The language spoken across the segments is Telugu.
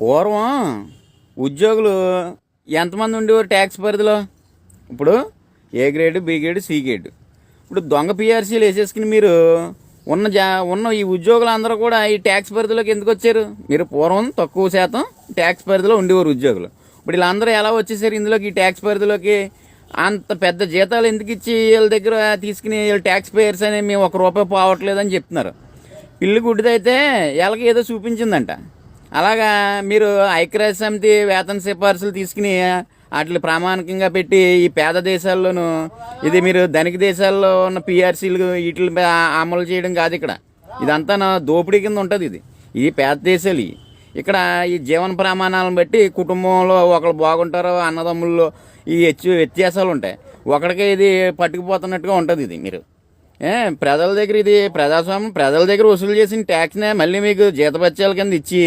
పూర్వం ఉద్యోగులు ఎంతమంది ఉండేవారు ట్యాక్స్ పరిధిలో? ఇప్పుడు A grade B grade C grade. ఇప్పుడు దొంగ పిఆర్సీలు వేసేసుకుని మీరు ఉన్న జా ఉన్న ఈ ఉద్యోగులందరూ కూడా ఈ ట్యాక్స్ పరిధిలోకి ఎందుకు వచ్చారు? మీరు పూర్వం తక్కువ శాతం ట్యాక్స్ పరిధిలో ఉండేవారు ఉద్యోగులు. ఇప్పుడు వీళ్ళందరూ ఎలా వచ్చేసారు ఇందులోకి? ఈ ట్యాక్స్ పరిధిలోకి అంత పెద్ద జీతాలు ఎందుకు ఇచ్చి వీళ్ళ దగ్గర తీసుకుని వీళ్ళు ట్యాక్స్ పేయర్స్ అని మేము ఒక రూపాయి పోవట్లేదని చెప్తున్నారు. పిల్లి గుడ్డిదైతే వీళ్ళకి ఏదో చూపించిందంట. అలాగా మీరు ఐక్యరాజ్య సమితి వేతన సిఫార్సులు తీసుకుని వాటిని ప్రామాణికంగా పెట్టి ఈ పేద దేశాల్లోనూ ఇది మీరు ధనిక దేశాల్లో ఉన్న పిఆర్సీలు వీటిని అమలు చేయడం కాదు ఇక్కడ. ఇదంతా దోపిడీ కింద ఉంటుంది ఇది. ఇది పేద దేశాలు ఇక్కడ ఈ జీవన ప్రమాణాలను బట్టి కుటుంబంలో ఒకరు బాగుంటారో అన్నదమ్ముల్లో ఈ హెచ్చు వ్యత్యాసాలు ఉంటాయి. ఒకడికే ఇది పట్టుకుపోతున్నట్టుగా ఉంటుంది ఇది మీరు. ఏ ప్రజల దగ్గర ఇది ప్రజాస్వామ్యం ప్రజల దగ్గర వసూలు చేసిన ట్యాక్స్నే మళ్ళీ మీకు జీతపత్యాల కింద ఇచ్చి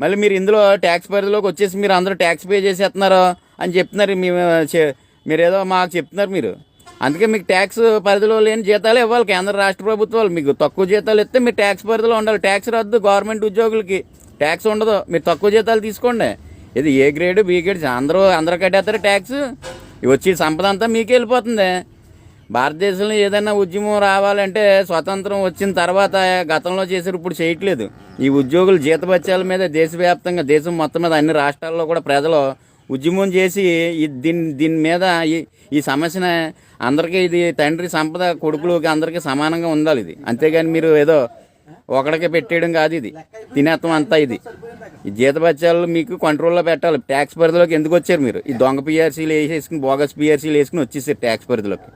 మళ్ళీ మీరు ఇందులో ట్యాక్స్ పరిధిలోకి వచ్చేసి మీరు అందరూ ట్యాక్స్ పే చేసేస్తున్నారు అని చెప్తున్నారు. మీ చే- మీరేదో మాకు చెప్తున్నారు మీరు. అందుకే మీకు ట్యాక్స్ పరిధిలో లేని జీతాలు ఇవ్వాలి. కేంద్ర రాష్ట్ర ప్రభుత్వాలు మీకు తక్కువ జీతాలు ఇస్తే మీరు ట్యాక్స్ పరిధిలో ఉండాలి. ట్యాక్స్ రద్దు గవర్నమెంట్ ఉద్యోగులకి. ట్యాక్స్ ఉండదు. మీరు తక్కువ జీతాలు తీసుకోండి. ఇది ఏ గ్రేడ్ బి గ్రేడ్ అందరూ అందరూ కట్టేస్తారు ట్యాక్స్ ఇవి వచ్చి సంపద అంతా మీకు వెళ్ళిపోతుంది. భారతదేశంలో ఏదైనా ఉద్యమం రావాలంటే స్వతంత్రం వచ్చిన తర్వాత గతంలో చేసారు ఇప్పుడు చేయట్లేదు. ఈ ఉద్యోగులు జీతభత్యాల మీద దేశవ్యాప్తంగా దేశం మొత్తం మీద అన్ని రాష్ట్రాల్లో కూడా ప్రజలు ఉద్యమం చేసి దీని దీని మీద ఈ ఈ సమస్యన అందరికీ ఇది తండ్రి సంపద కొడుకులకి అందరికీ సమానంగా ఉండాలి ఇది. అంతేగాని మీరు ఏదో ఒకడికే పెట్టేయడం కాదు ఇది. తినేత్తం అంతా ఇది. ఈ జీతభత్యాలు మీకు కంట్రోల్లో పెట్టాలి. ట్యాక్స్ పరిధిలోకి ఎందుకు వచ్చారు మీరు? ఈ దొంగ పిఆర్సీలు వేసేసుకుని బోగస్ పిఆర్సీలు వేసుకుని వచ్చేసారు ట్యాక్స్ పరిధిలోకి.